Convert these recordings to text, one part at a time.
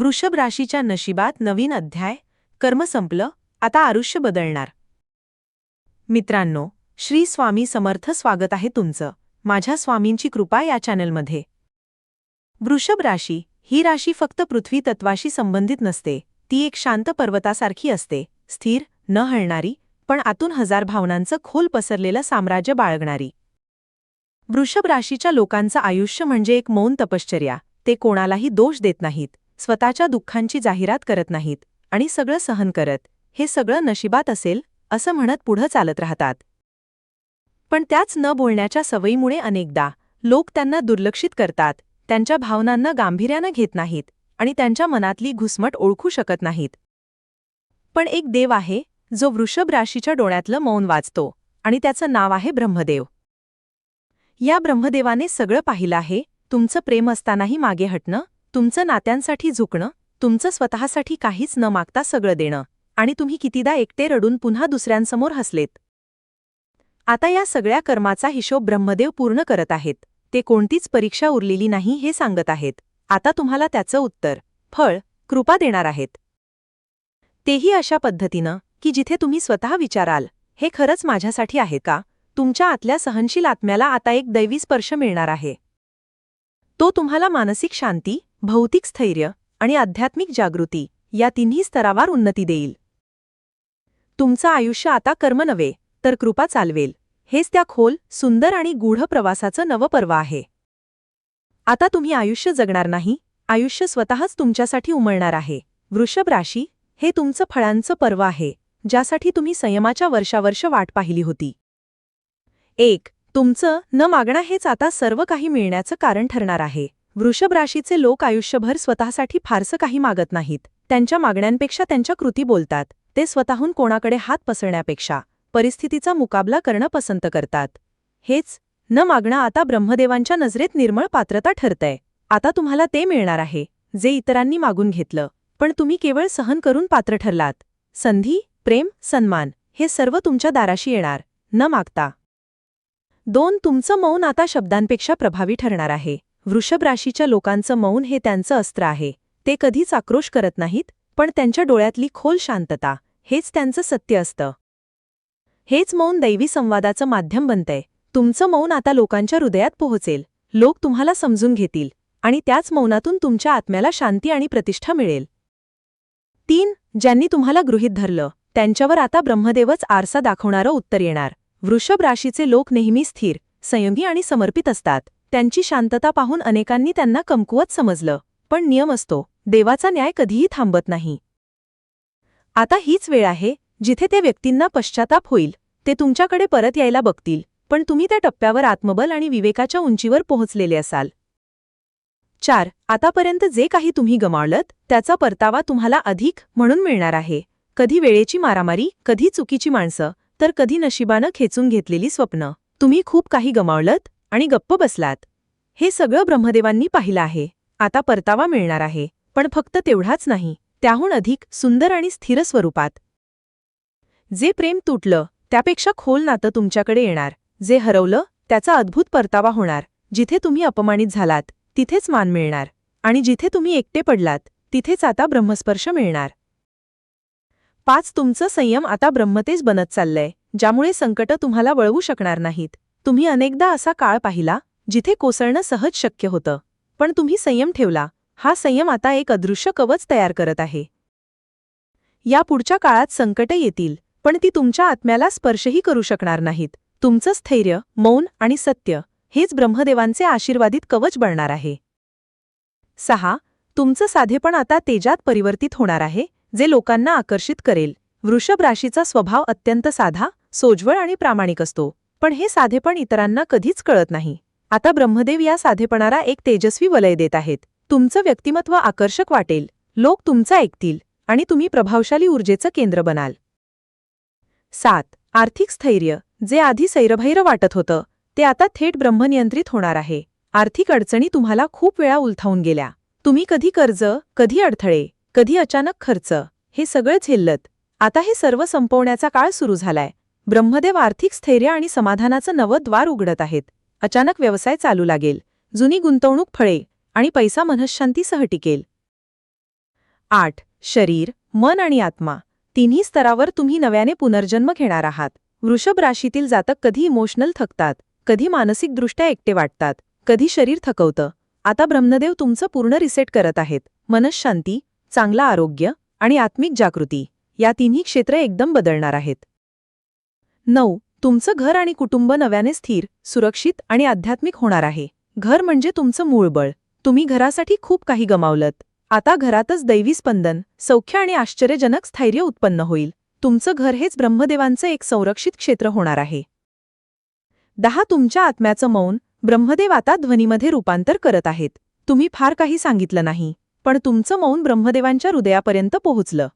वृषभ राशीच्या नशिबात नवीन अध्याय कर्म संपलं आता आयुष्य बदलणार. मित्रांनो श्री स्वामी समर्थ स्वागत आहे तुमचं माझ्या स्वामींची कृपा या चॅनलमध्ये. वृषभ राशी ही राशी फक्त पृथ्वी तत्वाशी संबंधित नसते ती एक शांत पर्वतासारखी असते स्थिर न हलणारी पण आतून हजार भावनांचं खोल पसरलेलं साम्राज्य बाळगणारी. वृषभ राशीच्या लोकांचं आयुष्य म्हणजे एक मौन तपश्चर्या ते कोणालाही दोष देत नाहीत. स्वतःच्या दुःखांची जाहिरात करत नाहीत आणि सगळं सहन करत हे सगळं नशिबात असेल असं म्हणत पुढं चालत राहतात. पण त्याच न बोलण्याच्या सवयीमुळे अनेकदा लोक त्यांना दुर्लक्षित करतात त्यांच्या भावनांना गांभीर्यानं घेत नाहीत आणि त्यांच्या मनातली घुसमट ओळखू शकत नाहीत. पण एक देव आहे जो वृषभ राशीच्या डोळ्यातलं मौन वाचतो आणि त्याचं नाव आहे ब्रह्मदेव. या ब्रह्मदेवाने सगळं पाहिलं आहे तुमचं प्रेम असतानाही मागे हटणं तुमचं नात्यांसाठी झुकणं तुमचं स्वतःसाठी काहीच न मागता सगळं देणं आणि तुम्ही कितीदा एकटे रडून पुन्हा दुसऱ्यांसमोर हसलेत. आता या सगळ्या कर्माचा हिशोब ब्रह्मदेव पूर्ण करत आहेत. ते कोणतीच परीक्षा उरलेली नाही हे सांगत आहेत. आता तुम्हाला त्याचं उत्तर फळ कृपा देणार आहेत. तेही अशा पद्धतीनं की जिथे तुम्ही स्वतः विचाराल हे खरंच माझ्यासाठी आहे का? तुमच्या आतल्या सहनशील आत्म्याला आता एक दैवी स्पर्श मिळणार आहे. तो तुम्हाला मानसिक शांती भौतिक स्थैर्य आणि आध्यात्मिक जागृती या तिन्ही स्तरावर उन्नती देईल. तुमचं आयुष्य आता कर्म नव्हे तर कृपा चालवेल. हेच त्या खोल सुंदर आणि गूढ प्रवासाचं नवपर्व आहे. आता तुम्ही आयुष्य जगणार नाही आयुष्य स्वतःच तुमच्यासाठी उमळणार आहे. वृषभ राशी हे तुमचं फळांचं पर्व आहे ज्यासाठी तुम्ही संयमाच्या वर्षावर्ष वाट पाहिली होती. एक तुमचं न मागणं हेच आता सर्व काही मिळण्याचं कारण ठरणार आहे. वृषभ राशीचे लोक आयुष्यभर स्वतःसाठी फारसं काही मागत नाहीत. त्यांच्या मागण्यांपेक्षा त्यांच्या कृती बोलतात. ते स्वतःहून कोणाकडे हात पसरण्यापेक्षा परिस्थितीचा मुकाबला करणं पसंत करतात. हेच न मागणं आता ब्रह्मदेवांच्या नजरेत निर्मळ पात्रता ठरतंय. आता तुम्हाला ते मिळणार आहे जे इतरांनी मागून घेतलं. पण तुम्ही केवळ सहन करून पात्र ठरलात. संधी प्रेम सन्मान हे सर्व तुमच्या दाराशी येणार. न मागता. दोन तुमचं मौन आता शब्दांपेक्षा प्रभावी ठरणार आहे. वृषभ राशीच्या लोकांचं मौन हे त्यांचं अस्त्र आहे. ते कधीच आक्रोश करत नाहीत पण त्यांच्या डोळ्यातली खोल शांतता हेच त्यांचं सत्य असतं. हेच मौन दैवी संवादाचं माध्यम बनतंय. तुमचं मौन आता लोकांच्या हृदयात पोहोचेल. लोक तुम्हाला समजून घेतील. आणि त्याच मौनातून तुमच्या आत्म्याला शांती आणि प्रतिष्ठा मिळेल. तीन ज्यांनी तुम्हाला गृहीत धरलं त्यांच्यावर आता ब्रह्मदेवच आरसा दाखवणारं उत्तर येणार. वृषभ राशीचे लोक नेहमी स्थिर संयमी आणि समर्पित असतात. त्यांची शांतता पाहून अनेकांनी त्यांना कमकुवत समजलं. पण नियम असतो. देवाचा न्याय कधीही थांबत नाही. आता हीच वेळ आहे जिथे त्या व्यक्तींना पश्चाताप होईल. ते तुमच्याकडे परत यायला बघतील. पण तुम्ही त्या टप्प्यावर आत्मबल आणि विवेकाच्या उंचीवर पोहोचलेले असाल. चार. आतापर्यंत जे काही तुम्ही गमावलत त्याचा परतावा तुम्हाला अधिक म्हणून मिळणार आहे. कधी वेळेची मारामारी कधी चुकीची माणसं तर कधी नशिबानं खेचून घेतलेली स्वप्न. तुम्ही खूप काही गमावलत आणि गप्प बसलात. हे सगळं ब्रह्मदेवांनी पाहिलं आहे. आता परतावा मिळणार आहे. पण फक्त तेवढाच नाही. त्याहून अधिक सुंदर आणि स्थिर स्वरूपात. जे प्रेम तुटलं त्यापेक्षा खोल नातं तुमच्याकडे येणार. जे हरवलं त्याचा अद्भुत परतावा होणार. जिथे तुम्ही अपमानित झालात तिथेच मान मिळणार. आणि जिथे तुम्ही एकटे पडलात तिथेच आता ब्रह्मस्पर्श मिळणार. पाच तुमचं संयम आता ब्रह्मतेज बनत चाललंय ज्यामुळे संकटं तुम्हाला वळवू शकणार नाहीत. तुम्ही अनेकदा असा काळ पाहिला जिथे कोसळणं सहज शक्य होतं. पण तुम्ही संयम ठेवला. हा संयम आता एक अदृश्य कवच तयार करत आहे. या पुढच्या काळात संकटं येतील पण ती तुमच्या आत्म्याला स्पर्शही करू शकणार नाहीत. तुमचं स्थैर्य मौन आणि सत्य हेच ब्रह्मदेवांचे आशीर्वादित कवच बनणार आहे. सहा तुमचं साधेपण आता तेजात परिवर्तित होणार आहे जे लोकांना आकर्षित करेल. वृषभ राशीचा स्वभाव अत्यंत साधा सोज्वळ आणि प्रामाणिक असतो. पण हे साधेपण इतरांना कधीच कळत नाही. आता ब्रह्मदेव या साधेपणाला एक तेजस्वी वलय देत आहेत. तुमचं व्यक्तिमत्व आकर्षक वाटेल. लोक तुमचं ऐकतील आणि तुम्ही प्रभावशाली ऊर्जेचं केंद्र बनाल. सात. आर्थिक स्थैर्य. जे आधी सैरभैर वाटत होतं ते आता थेट ब्रह्मनियंत्रित होणार आहे. आर्थिक अडचणी तुम्हाला खूप वेळा उलथावून गेल्या. तुम्ही कधी कर्ज कधी अडथळे कधी अचानक खर्च हे सगळं झेल्लत. आता हे सर्व संपवण्याचा काळ सुरू झालाय. ब्रह्मदेव आर्थिक स्थैर्य आणि समाधानाचं नवं द्वार उघडत आहेत. अचानक व्यवसाय चालू लागेल. जुनी गुंतवणूक फळे आणि पैसा मनःशांतीसह टिकेल आठ. शरीर मन आणि आत्मा. तिन्ही स्तरावर तुम्ही नव्याने पुनर्जन्म घेणार आहात. वृषभ राशीतील जातक कधी इमोशनल थकतात कधी मानसिकदृष्ट्या एकटे वाटतात कधी शरीर थकवतं. आता ब्रह्मदेव तुमचं पूर्ण रिसेट करत आहेत. मनशांती चांगला आरोग्य आणि आत्मिक जागृती. या तिन्ही क्षेत्र एकदम बदलणार आहेत. नऊ. तुमचं घर आणि कुटुंब नव्याने स्थिर सुरक्षित आणि आध्यात्मिक होणार आहे. घर म्हणजे तुमचं मूळ बळ. तुम्ही घरासाठी खूप काही गमावलत. आता घरातच दैवी स्पंदन सौख्य आणि आश्चर्यजनक स्थैर्य उत्पन्न होईल. तुमचं घर हेच ब्रह्मदेवांचं एक संरक्षित क्षेत्र होणार आहे. दहा. तुमच्या आत्म्याचं मौन ब्रह्मदेव आता ध्वनीमध्ये रूपांतर करत आहेत. तुम्ही फार काही सांगितलं नाही पण तुमचं मौन ब्रह्मदेवांच्या हृदयापर्यंत पोहोचलं.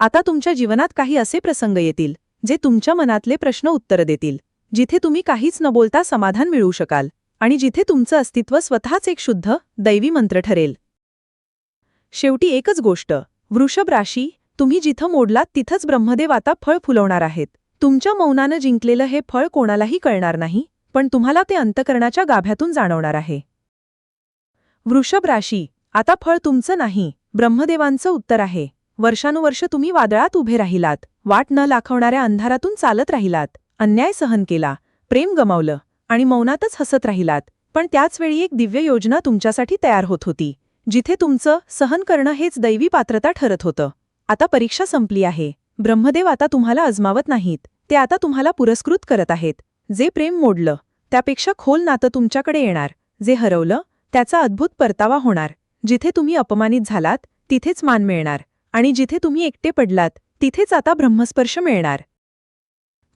आता तुमच्या जीवनात काही असे प्रसंग येतील. जे तुमच्या मनातले प्रश्न उत्तर देतील जिथे तुम्ही काहीच न बोलता समाधान मिळवू शकाल आणि जिथे तुमचं अस्तित्व स्वतःच एक शुद्ध दैवी मंत्र ठरेल. शेवटी एकच गोष्ट वृषभ राशी तुम्ही जिथं मोडलात तिथंच ब्रह्मदेव आता फळ फुलवणार आहेत. तुमच्या मौनानं जिंकलेलं हे फळ कोणालाही कळणार नाही पण तुम्हाला ते अंतकरणाच्या गाभ्यातून जाणवणार आहे. वृषभ राशी आता फळ तुमचं नाही ब्रह्मदेवांचं उत्तर आहे. वर्षानुवर्ष तुम्ही वादळात उभे राहिलात. वाट न लाखवणाऱ्या अंधारातून चालत राहिलात. अन्याय सहन केला. प्रेम गमावलं. आणि मौनातच हसत राहिलात. पण त्याचवेळी एक दिव्य योजना तुमच्यासाठी तयार होत होती. जिथे तुमचं सहन करणं हेच दैवी पात्रता ठरत होतं. आता परीक्षा संपली आहे. ब्रह्मदेव आता तुम्हाला अजमावत नाहीत. ते आता तुम्हाला पुरस्कृत करत आहेत. जे प्रेम मोडलं त्यापेक्षा खोल नातं तुमच्याकडे येणार. जे हरवलं त्याचा अद्भुत परतावा होणार. जिथे तुम्ही अपमानित झालात तिथेच मान मिळणार. आणि जिथे तुम्ही एकटे पडलात तिथेच आता ब्रह्मस्पर्श मिळणार.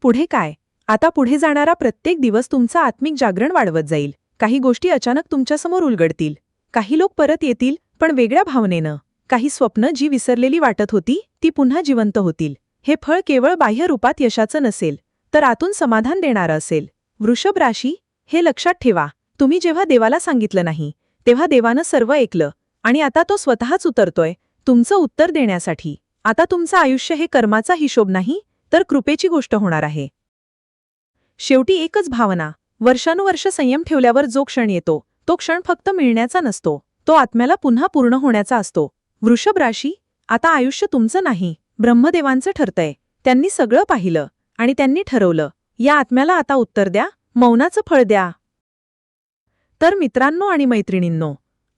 पुढे काय? आता पुढे जाणारा प्रत्येक दिवस तुमचं आत्मिक जागरण वाढवत जाईल. काही गोष्टी अचानक तुमच्यासमोर उलगडतील. काही लोक परत येतील पण वेगळ्या भावनेनं. काही स्वप्न जी विसरलेली वाटत होती ती पुन्हा जिवंत होतील. हे फळ केवळ बाह्य रूपात यशाचं नसेल तर आतून समाधान देणारं असेल. वृषभ राशी हे लक्षात ठेवा. तुम्ही जेव्हा देवाला सांगितलं नाही तेव्हा देवानं सर्व ऐकलं आणि आता तो स्वतःच उतरतोय. तुमचं उत्तर देण्यासाठी. आता तुमचं आयुष्य हे कर्माचा हिशोब नाही तर कृपेची गोष्ट होणार आहे. शेवटी एकच भावना वर्षानुवर्ष संयम ठेवल्यावर जो क्षण येतो तो क्षण फक्त मिळण्याचा नसतो तो आत्म्याला पुन्हा पूर्ण होण्याचा असतो. वृषभ राशी आता आयुष्य तुमचं नाही ब्रह्मदेवांचं ठरतंय. त्यांनी सगळं पाहिलं आणि त्यांनी ठरवलं या आत्म्याला आता उत्तर द्या मौनाचं फळ द्या. तर मित्रांनो आणि मैत्रिणींनो